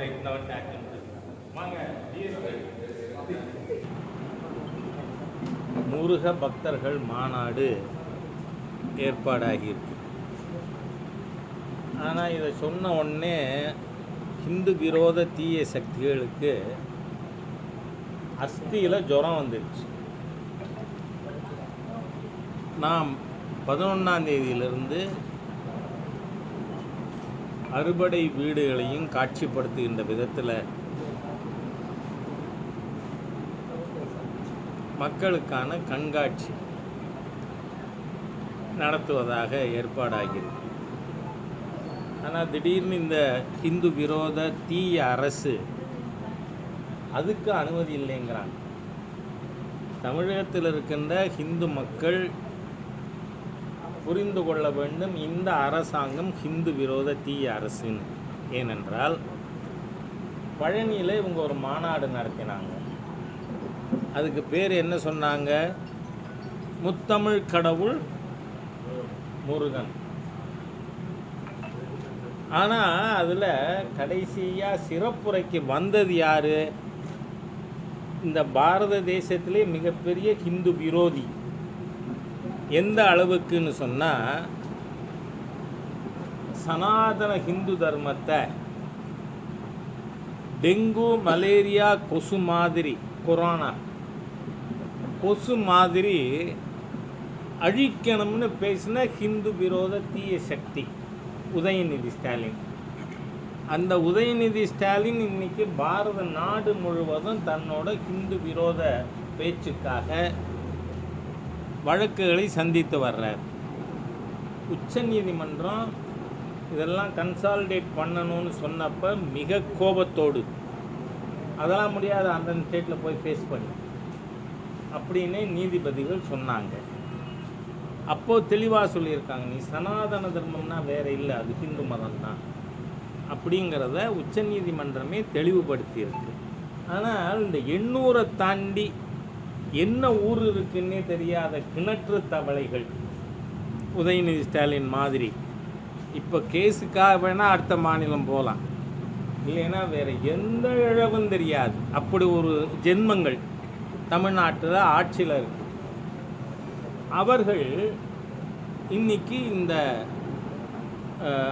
Right வாங்க முருக பக்தர்கள் மாநாடு ஏற்பாடாகியிருக்கு. ஆனால் இதை சொன்ன உடனே ஹிந்து விரோத தீய சக்திகளுக்கு அஸ்தியில் ஜுரம் வந்துடுச்சு நாம் பதினொன்றாம் தேதியிலிருந்து அறுபடை வீடுகளையும் காட்சிப்படுத்துகின்ற விதத்தில் மக்களுக்கான கண்காட்சி நடத்துவதாக ஏற்பாடாகிறது. ஆனால் திடீர்னு இந்த ஹிந்து விரோத தீய அரசு அதுக்கு அனுமதி இல்லைங்கிறாங்க. தமிழகத்தில் இருக்கின்ற ஹிந்து மக்கள் புரிந்து கொள்ள வேண்டும் இந்த அரசாங்கம் ஹிந்து விரோத தீய அரசுன்னு ஏனென்றால் பழனியில் இவங்க ஒரு மாநாடு நடத்தினாங்க. அதுக்கு பேர் என்ன சொன்னாங்க? முத்தமிழ் கடவுள் முருகன். ஆனால் அதில் கடைசியாக சிறப்புரைக்கு வந்தது யார்? இந்த பாரத தேசத்திலே மிகப்பெரிய ஹிந்து விரோதி. எந்த அளவுக்குன்னு சொன்னால் சனாதன ஹிந்து தர்மத்தை டெங்கு மலேரியா கொசு மாதிரி கொரோனா கொசு மாதிரி அழிக்கணும்னு பேசின ஹிந்து விரோத தீய சக்தி உதயநிதி ஸ்டாலின். அந்த உதயநிதி ஸ்டாலின் இன்னைக்கு பாரத நாடு முழுவதும் தன்னோட ஹிந்து விரோத பேச்சுக்காக வழக்குகளை சந்தித்து வர்றார். உச்சநீதிமன்றம் இதெல்லாம் கன்சாலிடேட் பண்ணணும்னு சொன்னப்போ மிக கோபத்தோடு அதெல்லாம் முடியாது அந்தந்த ஸ்டேட்டில் போய் ஃபேஸ் பண்ணி அப்படின்னு நீதிபதிகள் சொன்னாங்க. அப்போது தெளிவாக சொல்லியிருக்காங்க நீ சனாதன தர்மம்னா வேறு இல்லை அது ஹிந்து மதம் தான் அப்படிங்கிறத உச்சநீதிமன்றமே தெளிவுபடுத்தியிருக்கு. ஆனால் இந்த எண்ணூரை தாண்டி என்ன ஊர் இருக்குன்னே தெரியாத கிணற்று தவளைகள். உதயநிதி ஸ்டாலின் மாதிரி. இப்போ கேஸுக்காக வேணால் அடுத்த மாநிலம் போகலாம் இல்லைன்னா வேறு எந்த இழவும் தெரியாது. அப்படி ஒரு ஜென்மங்கள் தமிழ்நாட்டில் ஆட்சியில் இருக்கு. அவர்கள் இன்னைக்கு இந்த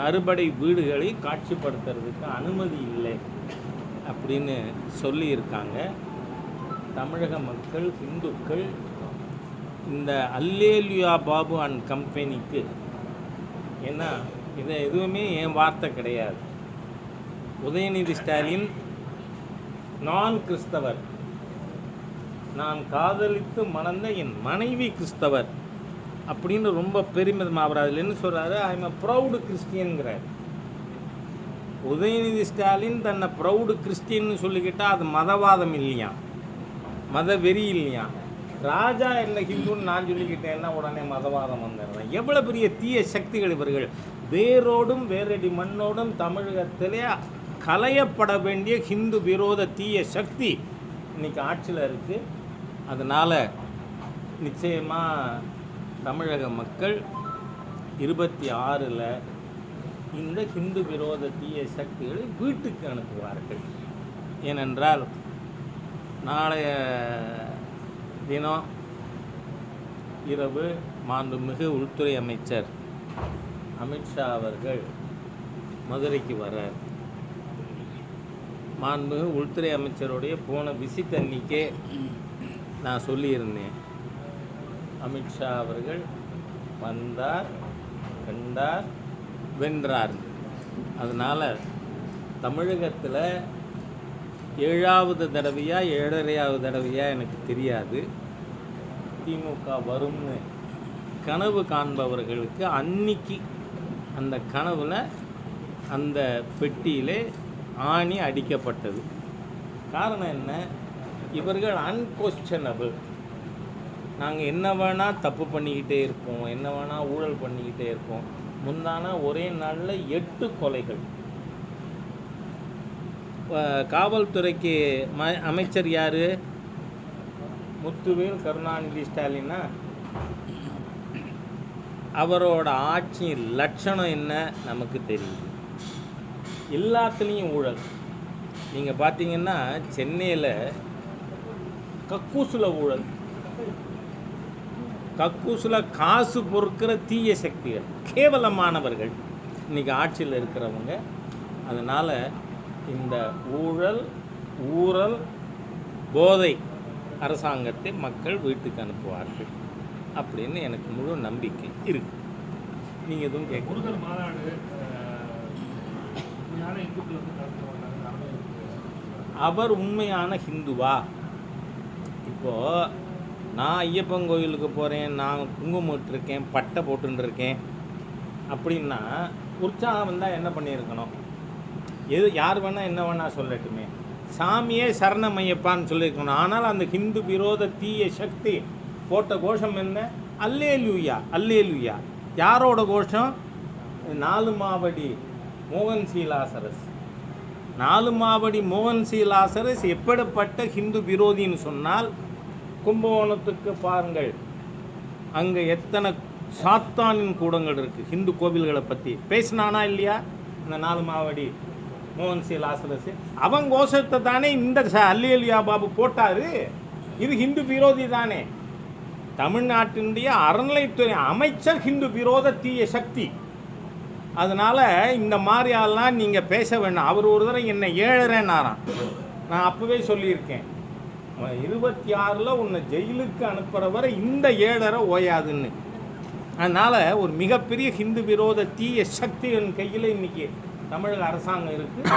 அறுபடை வீடுகளை காட்சிப்படுத்துறதுக்கு அனுமதி இல்லை அப்படின்னு சொல்லியிருக்காங்க. தமிழக மக்கள் இந்துக்கள் இந்த அல்லேலியா பாபு அண்ட் கம்பெனிக்கு ஏன்னா இதை எதுவுமே என் வார்த்தை கிடையாது. உதயநிதி ஸ்டாலின் நான் கிறிஸ்தவர். நான் காதலித்து மணந்த என் மனைவி கிறிஸ்தவர். அப்படின்னு ரொம்ப பெருமிதம் அவர் அதில் என்ன சொல்கிறாரு ஐ எம் ப்ரௌடு கிறிஸ்டியனுங்கிறார் உதயநிதி ஸ்டாலின் தன்னை ப்ரௌடு கிறிஸ்டின்னு சொல்லிக்கிட்டால் அது மதவாதம் இல்லையா மத வெறி இல்லையா ராஜா என்ன ஹிந்துன்னு நான் சொல்லிக்கிட்டேன்னா உடனே மதவாதம் வந்துடுறேன். எவ்வளோ பெரிய தீய சக்திகள் இவர்கள்? வேரோடும் வேரடி மண்ணோடும் தமிழகத்திலே கலையப்பட வேண்டிய ஹிந்து விரோத தீய சக்தி இன்றைக்கி ஆட்சியில் இருக்குது அதனால் நிச்சயமாக தமிழக மக்கள் இருபத்தி ஆறில் இந்த ஹிந்து விரோத தீய சக்திகளை வீட்டுக்கு அனுப்புவார்கள். ஏனென்றால் நாளைய தினம் இரவு மாண்புமிகு உள்துறை அமைச்சர் அமித்ஷா அவர்கள் மதுரைக்கு வர்றார். மாண்புமிகு உள்துறை அமைச்சருடைய போன விசிட் அன்னைக்கே நான் சொல்லியிருந்தேன். அமித்ஷா அவர்கள் வந்தார் கண்டார் வென்றார். அதனால் தமிழகத்தில் ஏழாவது தடவையா ஏழரையாவது தடவையா எனக்கு தெரியாது. திமுக வரும்னு கனவு காண்பவர்களுக்கு அன்னைக்கு அந்த கனவுல அந்த பெட்டியிலே ஆணி அடிக்கப்பட்டது. காரணம் என்ன? இவர்கள் அன்கொஸ்டனபிள் நாங்கள் என்ன வேணால் தப்பு பண்ணிக்கிட்டே இருப்போம் என்ன வேணால் ஊழல் பண்ணிக்கிட்டே இருப்போம். முந்தான ஒரே நாளில் எட்டு கொலைகள். காவல்துறைக்கு ம அமைச்சர் யார்? முத்துவேல் கருணாநிதி ஸ்டாலினா? அவரோட ஆட்சியின் லட்சணம் என்ன நமக்கு தெரியுது. எல்லாத்துலேயும் ஊழல். நீங்கள் பார்த்தீங்கன்னா சென்னையில் கக்கூசில் ஊழல். கக்கூசில் காசு பொறுக்கிற தீய சக்திகள் கேவலமானவர்கள். இன்றைக்கி ஆட்சியில் இருக்கிறவங்க. அதனால் இந்த ஊழல் ஊழல் போதை அரசாங்கத்தை மக்கள் வீட்டுக்கு அனுப்புவார்கள் அப்படின்னு எனக்கு முழு நம்பிக்கை இருக்கு. நீங்கள் எதுவும் கேட்க முருகர் மாநாடு. அவர் உண்மையான ஹிந்துவா? இப்போது நான் ஐயப்பன் கோயிலுக்கு போகிறேன் நான் குங்குமம் இட்டிருக்கேன் பட்டை போட்டுன்னு இருக்கேன் அப்படின்னா உற்சாகம் வந்தால் என்ன பண்ணியிருக்கணும்? எது யார் வேணால் என்ன வேணால் சொல்லட்டுமே. சாமியே சரணமையப்பான்னு சொல்லியிருக்கணும். ஆனால் அந்த ஹிந்து விரோத தீய சக்தி போட்ட கோஷம் என்ன? அல்லேலுயா அல்லேலுயா. யாரோட கோஷம்? நாலு மாவடி மோகன் சீலாசரஸ். நாலு மாவடி மோகன் சீலாசரஸ் எப்படிப்பட்ட ஹிந்து விரோதின்னு சொன்னால் கும்பகோணத்துக்கு பாருங்கள். அங்கே எத்தனை சாத்தானின் கூடங்கள் இருக்குது ஹிந்து கோவில்களை பற்றி பேசினானா இல்லையா? இந்த நாலு மாவடி மோகன் சி லாசரஸ் அவன் கோஷத்தை தானே இந்த ச- அல்லேலியா பாபு போட்டார். இது ஹிந்து விரோதி தானே. தமிழ்நாட்டினுடைய அறநிலைத்துறை அமைச்சர் ஹிந்து விரோத தீய சக்தி. அதனால் இந்த மாதிரியாலாம் நீங்கள் பேச வேண்டாம் அவர் ஒரு தடவை என்னை ஏழறேன்னாராம். நான் அப்போவே சொல்லியிருக்கேன். இருபத்தி ஆறில் உன்னை ஜெயிலுக்கு அனுப்புகிற வரை இந்த ஏழரை ஓயாதுன்னு. அதனால் ஒரு மிகப்பெரிய ஹிந்து விரோத தீய சக்திகளின் கையில் இன்றைக்கி தமிழக அரசாங்கம் இருக்குது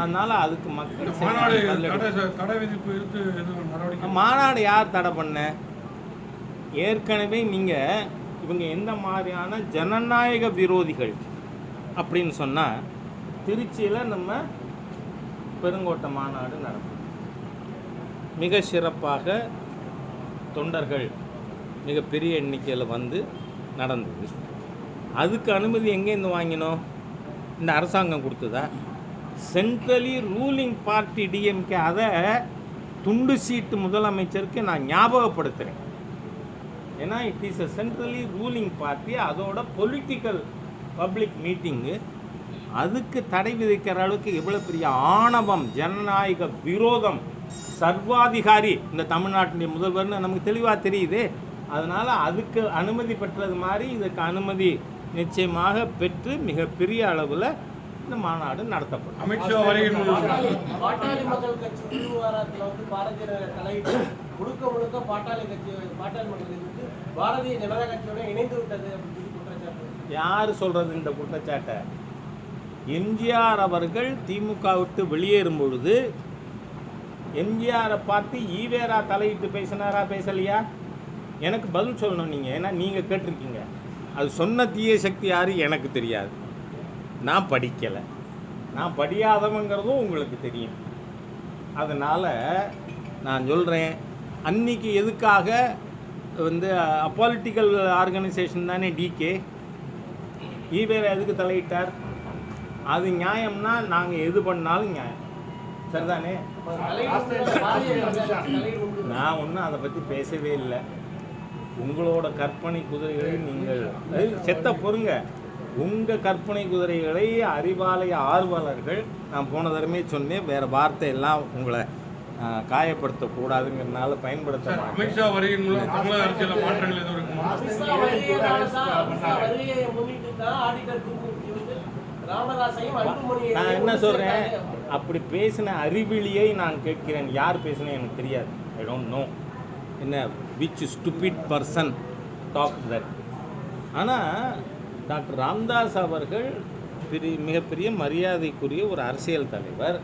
அதனால் அதுக்கு மக்கள் மாநாடு யார் தடை பண்ண? ஏற்கனவே நீங்கள் இவங்க எந்த மாதிரியான ஜனநாயக விரோதிகள் அப்படின்னு சொன்னால் திருச்சியில் நம்ம பெருங்கோட்டை மாநாடு நடக்கும். மிக சிறப்பாக தொண்டர்கள் மிகப்பெரிய எண்ணிக்கையில் வந்து நடந்தது. அதுக்கு அனுமதி எங்கேருந்து வாங்கினோம்? இந்த அரசாங்கம் கொடுத்ததா? சென்ட்ரலி ரூலிங் பார்ட்டி டிஎம்கே அதை துண்டு சீட்டு முதலமைச்சருக்கு நான் ஞாபகப்படுத்துகிறேன் ஏன்னா it is a centrally ruling party அதோட பொலிட்டிக்கல் பப்ளிக் மீட்டிங்கு அதுக்கு தடை விதிக்கிற அளவுக்கு எவ்வளோ பெரிய ஆணவம் ஜனநாயக விரோதம் சர்வாதிகாரி இந்த தமிழ்நாட்டினுடைய முதல்வர்னு நமக்கு தெளிவாக தெரியுது. அதனால் அதுக்கு அனுமதி பெற்றது மாதிரி இதுக்கு அனுமதி நிச்சயமாக பெற்று மிகப்பெரிய அளவில் இந்த மாநாடு நடத்தப்படும். அமித்ஷா பாட்டாளி மக்கள் கட்சி விவகாரத்துல வந்து பாரதிய தலையிட்டு முழுக்க முழுக்க பாட்டாளி கட்சி பாட்டாளி மக்கள் பாரதிய ஜனதா கட்சியோட இணைந்து விட்டது அப்படின்னு குற்றச்சாட்டு யார் சொல்கிறது இந்த குற்றச்சாட்டை? எம்ஜிஆர் அவர்கள் திமுக விட்டு வெளியேறும் பொழுது எம்ஜிஆரை பார்த்து ஈவேரா தலையிட்டு பேசினாரா பேசலையா? எனக்கு பதில் சொல்லணும் நீங்கள் ஏன்னா நீங்கள் கேட்டிருக்கீங்க. அது சொன்ன தீய சக்தி யாரு? எனக்கு தெரியாது. நான் படிக்கலை. நான் படியாதவங்கிறதும் உங்களுக்கு தெரியும். அதனால் நான் சொல்கிறேன் அன்னைக்கு எதுக்காக வந்து அப்பாலிட்டிக்கல் ஆர்கனைசேஷன் தானே டிகே ஈவேரா எதுக்கு தலையிட்டார்? அது நியாயம்னா நாங்கள் எது பண்ணாலும் நியாயம். சரிதானே. நான் ஒன்றும் அதை பற்றி பேசவே இல்லை. உங்களோட கற்பனை குதிரைகளை நீங்கள் செத்த பொறுங்க. உங்கள் கற்பனை குதிரைகளை அறிவாலய ஆர்வலர்கள் நான் போன தடவை சொன்னேன் வேறு வார்த்தை எல்லாம் உங்களை ஆ, காயப்படுத்தக்கூடாதுங்கிறதுனால பயன்படுத்த அமித்ஷா தமிழக அரசியல மாற்றங்கள் எதுவும் இருக்குமா நான் என்ன சொல்கிறேன். அப்படி பேசின அறிவிலியை நான் கேட்கிறேன். யார் பேசினேன் எனக்கு தெரியாது. ஐ டோன்ட் நோ என்ன which stupid person talk that ஆனால் டாக்டர் ராம்தாஸ் அவர்கள் பெரிய மிகப்பெரிய மரியாதைக்குரிய ஒரு அரசியல் தலைவர்.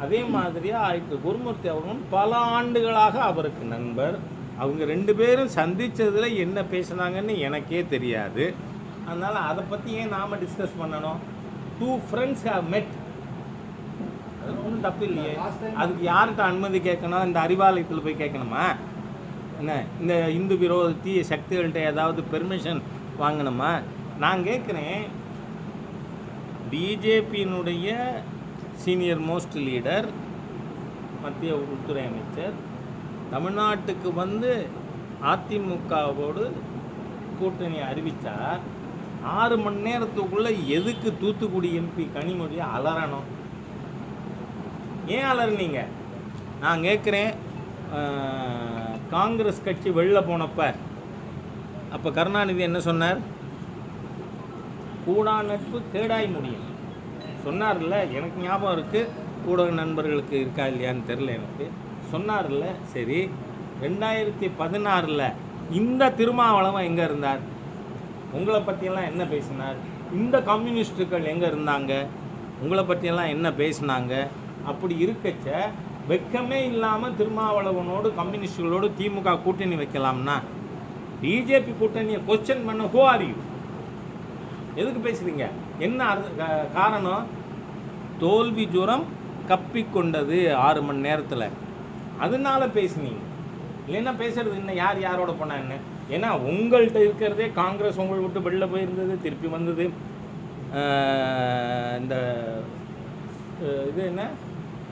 அதே மாதிரியாக ஆயிட்டு குருமூர்த்தி அவர்களும் பல ஆண்டுகளாக அவருக்கு நண்பர். அவங்க ரெண்டு பேரும் சந்திச்சதுல என்ன பேசுனாங்கன்னு எனக்கே தெரியாது. அதனால் அதை பற்றி ஏன் நாம் டிஸ்கஸ் பண்ணணும்? டூ ஃப்ரெண்ட்ஸ் ஹவ் மெட் அது ஒன்றும் தப்பு இல்லையே. அதுக்கு யார்கிட்ட அனுமதி கேட்கணும்? இந்த அறிவாலயத்தில் போய் கேட்கணுமா? என்ன? இந்த இந்து விரோத தீய சக்திகள்கிட்ட ஏதாவது பெர்மிஷன் வாங்கணுமா? நான் கேட்குறேன் பிஜேபியினுடைய சீனியர் மோஸ்ட் லீடர் மத்திய உள்துறை அமைச்சர் தமிழ்நாட்டுக்கு வந்து அதிமுகவோடு கூட்டணி அறிவித்தா ஆறு மணி நேரத்துக்குள்ளே எதுக்கு தூத்துக்குடி எம்பி கனிமொழியை அலறணும்? ஏன் அலறினீங்க? நான் கேட்குறேன் காங்கிரஸ் கட்சி வெளில போனப்ப அப்போ கருணாநிதி என்ன சொன்னார்? கூடா நட்பு கேடாய் முடியும். சொன்னார்ல எனக்கு ஞாபகம் இருக்குது ஊடக நண்பர்களுக்கு இருக்கா இல்லையான்னு தெரில எனக்கு. சொன்னார்ல சரி. ரெண்டாயிரத்தி பதினாறில் இந்த திருமாவளவன் எங்கே இருந்தார்? உங்களை பற்றியெல்லாம் என்ன பேசினார்? இந்த கம்யூனிஸ்டுகள் எங்கே இருந்தாங்க? உங்களை பற்றியெல்லாம் என்ன பேசினாங்க? அப்படி இருக்கச்ச வெக்கமே இல்லாமல் திருமாவளவனோடு கம்யூனிஸ்டுகளோடு திமுக கூட்டணி வைக்கலாம்னா பிஜேபி கூட்டணியை கொஸ்டின் பண்ண ஹோ ஆர் யூ எதுக்கு பேசுறீங்க? என்ன காரணம்? தோல்வி ஜுரம் கப்பிக்கொண்டது ஆறு மணி நேரத்தில். அதனால பேசுனீங்க. இல்லைன்னா பேசுறது என்ன யார் யாரோட போனான்னு ஏன்னா உங்கள்கிட்ட இருக்கிறதே காங்கிரஸ் உங்களை விட்டு வெளில போயிருந்தது திருப்பி வந்தது இந்த இது என்ன?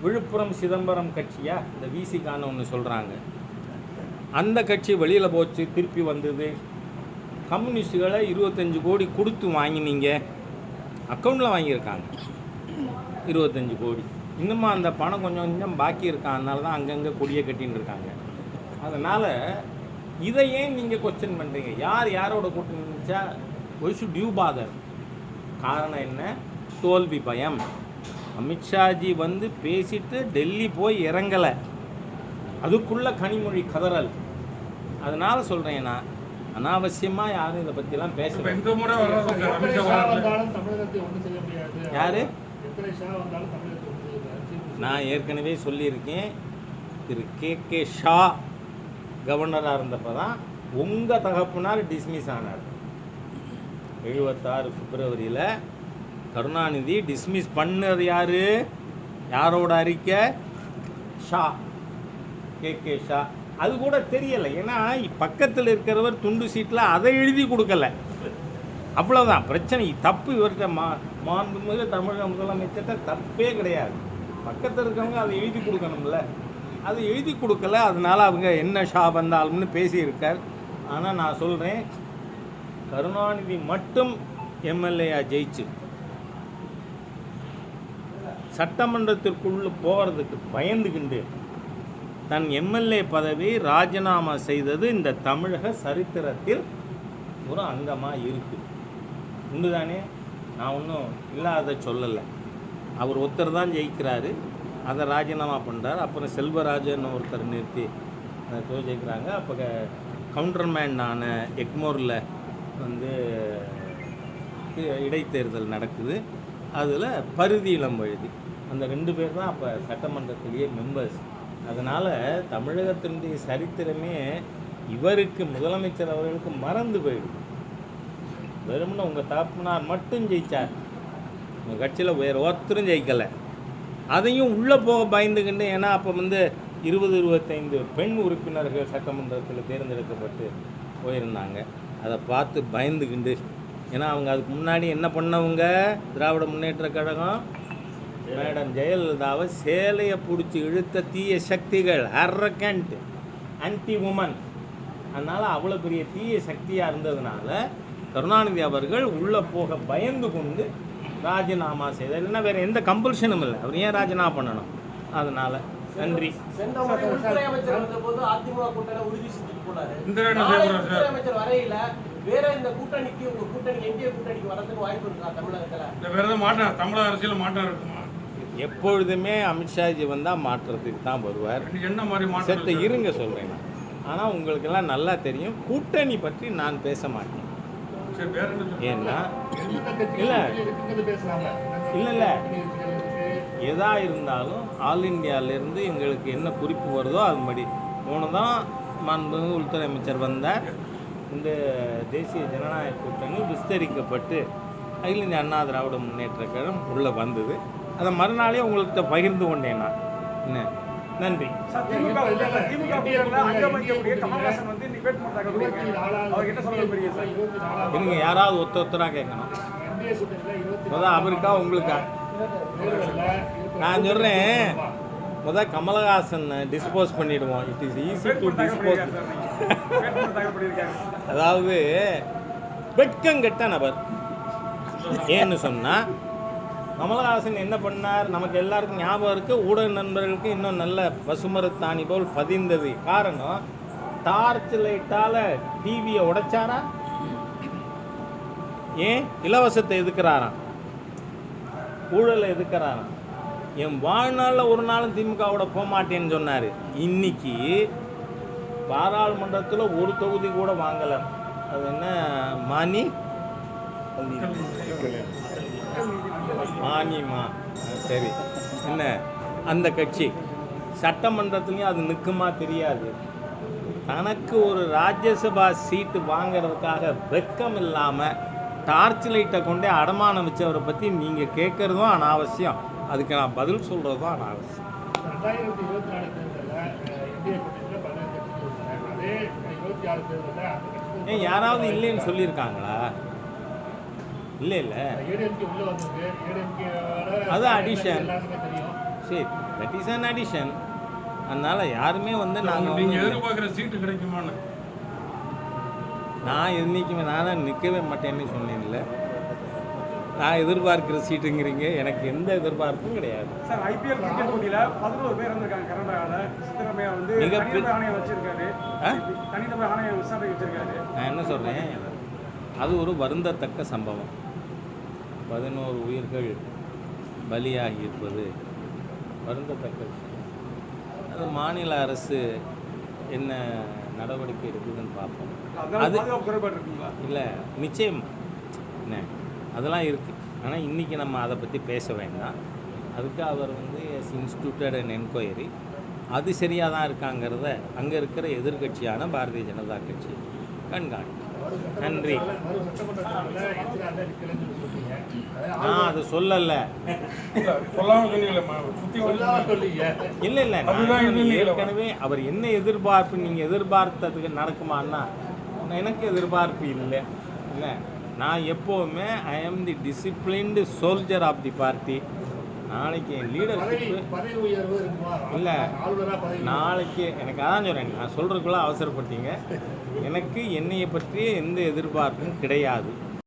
விழுப்புரம் சிதம்பரம் கட்சியா? இந்த விசிகான்னு ஒன்று சொல்கிறாங்க அந்த கட்சி வெளியில் போச்சு திருப்பி வந்தது. கம்யூனிஸ்டுகளை இருபத்தஞ்சு கோடி கொடுத்து வாங்கினீங்க. அக்கௌண்ட்டில் வாங்கியிருக்காங்க. இருபத்தஞ்சு கோடி. இன்னுமா அந்த பணம் கொஞ்சம் கொஞ்சம் பாக்கி இருக்கான் அதனால தான் அங்கங்கே கொடியை கட்டின்னு இருக்காங்க. அதனால் இதை ஏன் நீங்கள் கொஸ்டின் பண்ணுறீங்க யார் யாரோட கூட்டணி இருந்துச்சா ஒய் ஷுட் டியூ பாதர் காரணம் என்ன? தோல்வி பயம். அமித்ஷாஜி வந்து பேசிட்டு டெல்லி போய் இறங்கலை. அதுக்குள்ள கனிமொழி கதறல். அதனால சொல்கிறேன் நான் அனாவசியமாக யாரும் இதை பற்றிலாம் முடியாது. யாரு? நான் ஏற்கனவே சொல்லியிருக்கேன். திரு கே கே ஷா கவர்னராக இருந்தப்போ தான் உங்கள் தகப்பனார் டிஸ்மிஸ் ஆனார். எழுபத்தாறு பிப்ரவரியில் கருணாநிதி டிஸ்மிஸ் பண்ணது யார்? யாரோட அறிக்கை? ஷா. கே. கே. ஷா. அது கூட தெரியலை. ஏன்னா பக்கத்தில் இருக்கிறவர் துண்டு சீட்டில் அதை எழுதி கொடுக்கல. அவ்வளோதான் பிரச்சனை. தப்பு இவர்கிட்ட மா மாண்புமிகு தமிழக முதலமைச்சர்கிட்ட தப்பே கிடையாது. பக்கத்தில் இருக்கவங்க அதை எழுதி கொடுக்கணும்ல. அதை எழுதி கொடுக்கல. அதனால அவங்க என்ன ஷா வந்தாலும்னு பேசியிருக்கார். ஆனால் நான் சொல்கிறேன் கருணாநிதி மட்டும் எம்எல்ஏயாக ஜெயிச்சு சட்டமன்றத்திற்குள்ள போகிறதுக்கு பயந்துக்கிண்டு தன் எம்எல்ஏ பதவி ராஜினாமா செய்தது இந்த தமிழக சரித்திரத்தில் ஒரு அங்கமாக இருக்குது உண்டுதானே? நான் ஒன்றும் இல்லாத சொல்லலை. அவர் ஒருத்தர் தான் ஜெயிக்கிறாரு. அதை ராஜினாமா பண்ணுறார் அப்புறம் செல்வராஜன் ஒருத்தர் நிறுத்தி அதை ஜெயிக்கிறாங்க. அப்போ கவுண்டர்மேன் ஆன எக்மோரில் வந்து இடைத்தேர்தல் நடக்குது. அதில் பருதி இளம்பழுதி. அந்த ரெண்டு பேர் தான் அப்போ சட்டமன்றத்திலேயே மெம்பர்ஸ் அதனால் தமிழகத்தினுடைய சரித்திரமே இவருக்கு முதலமைச்சர் அவர்களுக்கு மறந்து போயிடுது. வெறும்னு உங்கள் தகப்பனார் மட்டும் ஜெயித்தார் உங்கள் கட்சியில் வேறு ஒருத்தரும் ஜெயிக்கலை. அதையும் உள்ளே போக பயந்துக்கிண்டு ஏன்னா அப்போ வந்து இருபது இருபத்தைந்து பெண் உறுப்பினர்கள் சட்டமன்றத்தில் தேர்ந்தெடுக்கப்பட்டு போயிருந்தாங்க. அதை பார்த்து பயந்துக்கிண்டு ஏன்னா அவங்க அதுக்கு முன்னாடி என்ன பண்ணவங்க? திராவிட முன்னேற்ற கழகம் மேடம் ஜெயலலிதாவை சேலையை பிடிச்சி இழுத்த தீய சக்திகள் அரக்கண்ட் ஆன்டி உமன் அதனால் அவ்வளோ பெரிய தீய சக்தியாக இருந்ததுனால கருணாநிதி அவர்கள் உள்ளே போக பயந்து கொண்டு ராஜினாமா செய்தார். இல்லைன்னா வேறு எந்த கம்பல்ஷனும் இல்லை. அவர் ஏன் ராஜினாமா பண்ணணும்? அதனால் நன்றி. வேற இந்த கூட்டணிக்கு உங்க கூட்டணி என்டிஏ கூட்டணிக்கு வரதுக்கு வாய்ப்பு இருக்கா தமிழகத்துல? இந்த வேற மாற்றம் தமிழக அரசியல் மாற்றம் இருக்குமா? எப்பொழுதுமே அமித்ஷாஜி வந்தால் மாற்றத்துக்கு தான் வருவார். என்ன மாதிரி இருக்கு? இருங்க சொல்கிறேன் ஆனால் உங்களுக்கெல்லாம் நல்லா தெரியும். கூட்டணி பற்றி நான் பேச மாட்டேன். சரி வேற என்ன சொல்றீங்க? ஏன்னா இல்ல. இல்ல, இல்ல. எதா இருந்தாலும் ஆல் இந்தியாவிலேருந்து எங்களுக்கு என்ன குறிப்பு வருதோ அதுபடி. போன தான் மாண்பு உள்துறை அமைச்சர் வந்தார் இந்த தேசிய ஜனநாயக கூட்டணி விஸ்தரிக்கப்பட்டு அகில இந்திய அண்ணா திராவிட முன்னேற்ற கழகம் உள்ளே வந்தது. அதை மறுநாளே உங்கள்கிட்ட பகிர்ந்து கொண்டேன் நான். என்ன? நன்றி. இருங்க யாராவது ஒருத்தர் ஒருத்தராக கேட்கணும். முதல் அவருக்கா உங்களுக்கா நான் சொல்கிறேன் முத கமலஹாசன் டிஸ்போஸ் பண்ணிடுவோம். It is easy to dispose அதாவது வெட்கங்கெட்ட நபர். ஏன்னு சொன்னால் கமலஹாசன் என்ன பண்ணார்? நமக்கு எல்லாருக்கும் ஞாபகம் இருக்குது ஊடக நண்பர்களுக்கு இன்னும் நல்ல பசுமரத்தாணி போல் பதிந்தது. காரணம் டார்ச் லைட்டால் டிவியை உடைச்சாரா? ஏன்? இலவசத்தை எதுக்குறாராம்? ஊழலை எதுக்குறாராம்? என் வாழ்நாளில் ஒரு நாளும் திமுகவோட போக மாட்டேன்னு சொன்னார். இன்னைக்கு பாராளுமன்றத்தில் ஒரு தொகுதி கூட வாங்கலை. அது என்ன மானி மானியமா? சரி. என்ன? அந்த கட்சி. சட்டமன்றத்துலேயும் அது நிற்குமா தெரியாது. தனக்கு ஒரு ராஜ்யசபா சீட்டு வாங்குறதுக்காக வெக்கம் இல்லாமல் டார்ச் லைட்டை கொண்டே அடமானம் வச்சவரை பற்றி நீங்கள் கேட்குறதும் அனாவசியம். அதுக்கு நான் பதில் சொல்கிறதும் அனாவசியம். ரெண்டாயிரத்தி இருபத்தி நாலு தேர்தலில் ஏன் யாராவது இல்லைன்னு சொல்லியிருக்காங்களா? இல்லை இல்லை. அது தெரியும். சரி தட் இஸ் அன் அடிஷன் அதனால் யாருமே வந்து நீங்க நாங்கள் எதிர்பார்க்குற சீட்டு கிடைக்குமான்னு நான் என்னைக்குமே நானும் நிற்கவே மாட்டேன்னு சொன்னேன்ல நான் எதிர்பார்க்கிற சீட்டுங்கிறீங்க எனக்கு எந்த எதிர்பார்ப்பும் கிடையாது. சார் ஐபிஎல் கிரிக்கெட் போட்டியில பதினோரு பேர் இருந்திருக்காங்க கர்நாடகாவில் சித்தராமையா வந்து மிக ஆணையம் வச்சிருக்காரு. ஆ? தனிநபர் ஆணையம் விசாரணை வச்சிருக்காரு. நான் என்ன சொல்கிறேன் அது ஒரு வருந்தத்தக்க சம்பவம். பதினோரு உயிர்கள் பலியாகி இருப்பது வருந்தத்தக்க. அது மாநில அரசு என்ன நடவடிக்கை எடுக்குதுன்னு பார்ப்போம். அது- இல்லை நிச்சயம். என்ன? அதெல்லாம் இருக்குது ஆனால் இன்றைக்கி நம்ம அதை பற்றி பேச வேண்டாம். அதுக்கு அவர் வந்து எஸ் இன்ஸ்டியூட்டட் அண்ட் என்கொயரி. அது சரியாக தான் இருக்காங்கிறத அங்கே இருக்கிற எதிர்க்கட்சியான பாரதிய ஜனதா கட்சி கண்காணி நன்றி. நான் அதை சொல்லலை. இல்ல இல்லை? ஏற்கனவே அவர் என்ன எதிர்பார்ப்பு நீங்கள் எதிர்பார்த்ததுக்கு நடக்குமான்னா எனக்கு எதிர்பார்ப்பு இல்லை. இல்லை நான் எப்போவுமே I am the disciplined soldier of the party நாளைக்கு லீடர்ஷிப்பு இல்ல. நாளைக்கு எனக்கு அதான் சொல்கிறேன் நான் சொல்கிறதுக்குள்ள அவசரப்பட்டீங்க எனக்கு என்னையை பற்றி எந்த எதிர்பார்ப்பும் கிடையாது.